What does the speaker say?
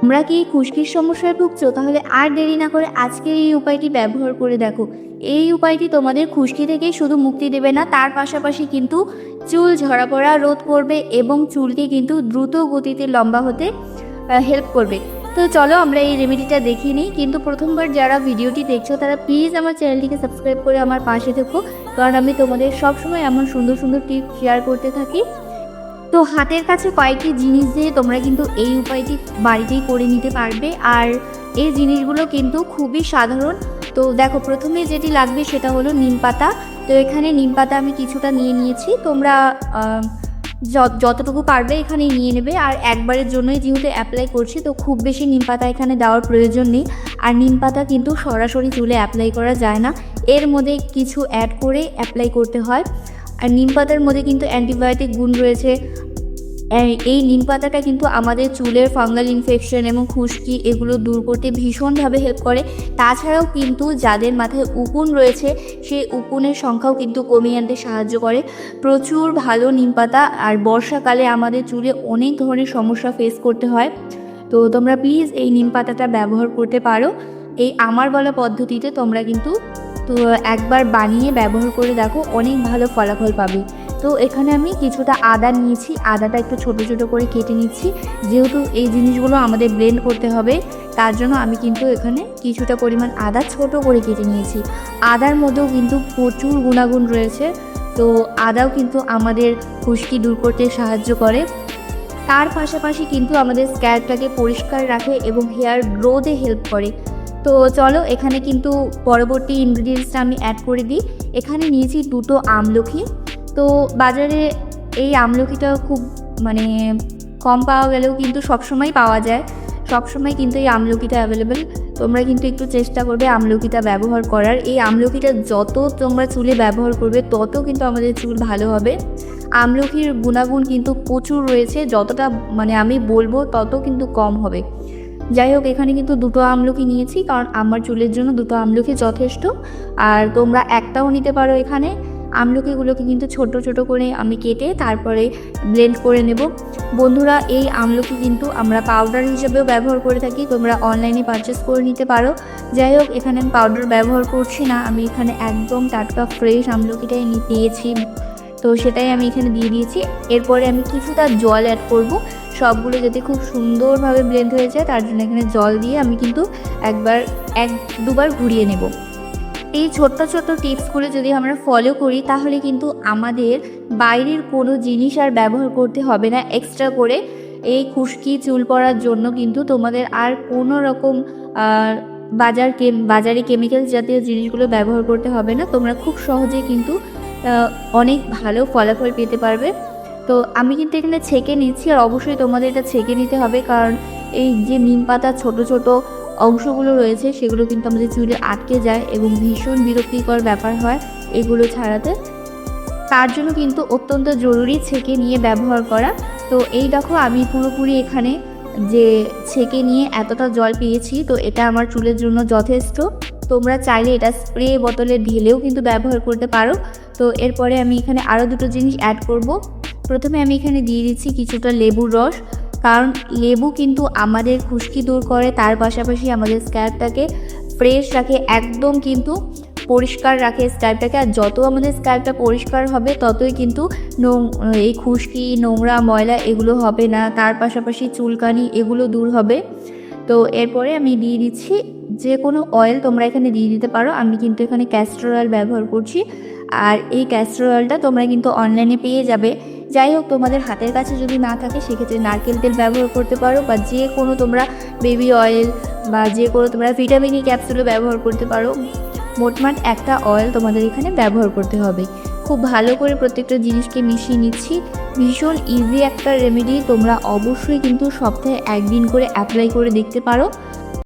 তোমরা কি খুশকির সমস্যায় ভুগছো? তাহলে আর দেরি না করে আজকে এই উপায়টি ব্যবহার করে দেখো। এই উপায়টি তোমাদের খুশকি থেকে শুধু মুক্তি দেবে না, তার পাশাপাশি কিন্তু চুল ঝরা পড়া রোধ করবে এবং চুলকে কিন্তু দ্রুত গতিতে লম্বা হতে হেল্প করবে। তো চলো আমরা এই রেমেডিটা দেখিয়ে নিই। কিন্তু প্রথমবার যারা ভিডিওটি দেখছ, তারা প্লিজ আমার চ্যানেলটিকে সাবস্ক্রাইব করে আমার পাশে থেকো। কারণ আমি তোমাদের সবসময় এমন সুন্দর সুন্দর টিপ শেয়ার করতে থাকি। তো হাতের কাছে কয়েকটি জিনিস দিয়ে তোমরা কিন্তু এই উপায়টি বাড়িতেই করে নিতে পারবে। আর এই জিনিসগুলো কিন্তু খুবই সাধারণ। তো দেখো, প্রথমে যেটি লাগবে সেটা হলো নিম পাতা। তো এখানে নিম পাতা আমি কিছুটা নিয়ে নিয়েছি। তোমরা যতটুকু পারবে এখানে নিয়ে নেবে। আর একবারের জন্যই যেহেতু অ্যাপ্লাই করছি, তো খুব বেশি নিম পাতা এখানে দেওয়ার প্রয়োজন নেই। আর নিম পাতা কিন্তু সরাসরি চুলে অ্যাপ্লাই করা যায় না। এর মধ্যে কিছু অ্যাড করে অ্যাপ্লাই করতে হয়। আর নিম পাতার মধ্যে কিন্তু অ্যান্টিবায়োটিক গুণ রয়েছে। এই- নিম পাতাটা কিন্তু আমাদের চুলের ফাঙ্গাল ইনফেকশন এবং খুশকি এগুলো দূর করতে ভীষণভাবে হেল্প করে। তাছাড়াও কিন্তু যাদের মাথায় উকুন রয়েছে, সেই উকুনের সংখ্যাও কিন্তু কমিয়ে আনতে সাহায্য করে। প্রচুর ভালো নিম পাতা আর বর্ষাকালে আমাদের চুলে অনেক ধরনের সমস্যা ফেস করতে হয়। তো তোমরা প্লিজ এই নিম পাতাটা ব্যবহার করতে পারো। এই আমার বলা পদ্ধতিতে তোমরা কিন্তু তো একবার বানিয়ে ব্যবহার করে দেখো, অনেক ভালো ফলাফল পাবে। তো এখানে আমি কিছুটা আদা নিয়েছি, আদাটা একটু ছোট ছোট করে কেটে নিচ্ছি। যেহেতু এই জিনিসগুলো আমাদের ব্লেন্ড করতে হবে, তার জন্য আমি কিন্তু এখানে কিছুটা পরিমাণ আদা ছোট করে কেটে নিয়েছি। আদার মধ্যেও কিন্তু প্রচুর গুণাগুণ রয়েছে, তো আদাও কিন্তু আমাদের খুশকি দূর করতে সাহায্য করে। তার পাশাপাশি কিন্তু আমাদের স্ক্যাল্পটাকে পরিষ্কার রাখে এবং হেয়ার গ্রোথে হেল্প করে। তো চলো, এখানে কিন্তু পরবর্তী ইনগ্রিডিয়েন্টসটা আমি অ্যাড করে দিই। এখানে নিয়েছি দুটো আমলকি তো বাজারে এই আমলকিটা খুব মানে কম পাওয়া গেলেও কিন্তু সবসময় পাওয়া যায়। সবসময় কিন্তু এই আমলকিটা অ্যাভেলেবেল তোমরা কিন্তু একটু চেষ্টা করবে আমলকিটা ব্যবহার করার। এই আমলকিটা যত তোমরা চুলে ব্যবহার করবে, তত কিন্তু আমাদের চুল ভালো হবে। আমলকির গুণাগুণ কিন্তু প্রচুর রয়েছে। যতটা মানে আমি বলব, তত কিন্তু কম হবে। যাই হোক, এখানে কিন্তু দুটো আমলকি নিয়েছি, কারণ আমার চুলের জন্য দুটো আমলকি যথেষ্ট। আর তোমরা একটাও নিতে পারো এখানে। আমলকিগুলোকে কিন্তু ছোট ছোট করে আমি কেটে তারপরে ব্লেন্ড করে নেব। বন্ধুরা, এই আমলকি কিন্তু আমরা পাউডার হিসেবেও ব্যবহার করে থাকি। তোমরা অনলাইনে পারচেস করে নিতে পারো। যাই হোক, এখানে আমি পাউডার ব্যবহার করছি না। আমি এখানে একদম টাটকা ফ্রেশ আমলকিটাই নিয়েছি। তো সেটাই আমি এখানে দিয়ে দিয়েছি। এরপরে আমি কিছুটা জল অ্যাড করব। সবগুলো যাতে খুব সুন্দরভাবে ব্লেন্ড হয়ে যায়, তার জন্য এখানে জল দিয়ে আমি কিন্তু একবার, এক, দুবার ঘুরিয়ে নেব। এই ছোট্ট ছোট্ট টিপসগুলো যদি আমরা ফলো করি, তাহলে কিন্তু আমাদের বাইরের কোনো জিনিস আর ব্যবহার করতে হবে না। এক্সট্রা করে এই খুশকি চুল পড়ার জন্য কিন্তু তোমাদের আর কোনো রকম বাজার কেম, বাজারে কেমিক্যাল জাতীয় জিনিসগুলো ব্যবহার করতে হবে না। তোমরা খুব সহজে কিন্তু অনেক ভালো ফলাফল পেতে পারবে। তো আমি কিন্তু এখানে ছেঁকে নিচ্ছি আর অবশ্যই তোমাদের এটা ছেঁকে নিতে হবে কারণ এই যে নিম পাতার ছোটো ছোটো অংশগুলো রয়েছে, সেগুলো কিন্তু আমাদের চুলে আটকে যায় এবং ভীষণ বিরক্তিকর ব্যাপার হয় এগুলো ছাড়াতে। তার জন্য কিন্তু অত্যন্ত জরুরি ছেঁকে নিয়ে ব্যবহার করা। তো এই দেখো আমি পুরোপুরি এখানে যে ছেঁকে নিয়ে এতটা জল পেয়েছি, তো এটা আমার চুলের জন্য যথেষ্ট। তোমরা চাইলে এটা স্প্রে বোতলে ঢেলেও কিন্তু ব্যবহার করতে পারো। তো এরপরে আমি এখানে আরও দুটো জিনিস অ্যাড করব। প্রথমে আমি এখানে দিয়ে দিচ্ছি কিছুটা লেবুর রস, কারণ লেবু কিন্তু আমাদের খুশকি দূর করে, তার পাশাপাশি আমাদের স্ক্যাল্পটাকে ফ্রেশ রাখে, একদম কিন্তু পরিষ্কার রাখে স্ক্যাল্পটাকে, আর যত আমাদের স্ক্যাল্পটা পরিষ্কার হবে, ততই কিন্তু নোং- এই খুশকি, নোংরা, ময়লা এগুলো হবে না, তার পাশাপাশি চুলকানি এগুলো দূর হবে। তো এরপরে আমি দিয়ে দিচ্ছি যে কোনো অয়েল তোমরা এখানে দিয়ে দিতে পারো, আমি কিন্তু এখানে ক্যাস্টর অয়েল ব্যবহার করছি, আর এই ক্যাস্টর অয়েলটা তোমরা কিন্তু অনলাইনে পেয়ে যাবে। যাই হোক, তোমাদের হাতের কাছে যদি না থাকে, সেক্ষেত্রে নারকেল তেল ব্যবহার করতে পারো বা যে কোনো তোমরা বেবি অয়েল বা যে কোনো তোমরা ভিটামিন ই ক্যাপসুলও ব্যবহার করতে পারো। মোটমাট একটা অয়েল তোমাদের এখানে ব্যবহার করতে হবে। খুব ভালো করে প্রত্যেকটা জিনিসকে মিশিয়ে নিচ্ছি। ভীষণ ইজি একটা রেমেডি তোমরা অবশ্যই কিন্তু সপ্তাহে একদিন করে অ্যাপ্লাই করে দেখতে পারো।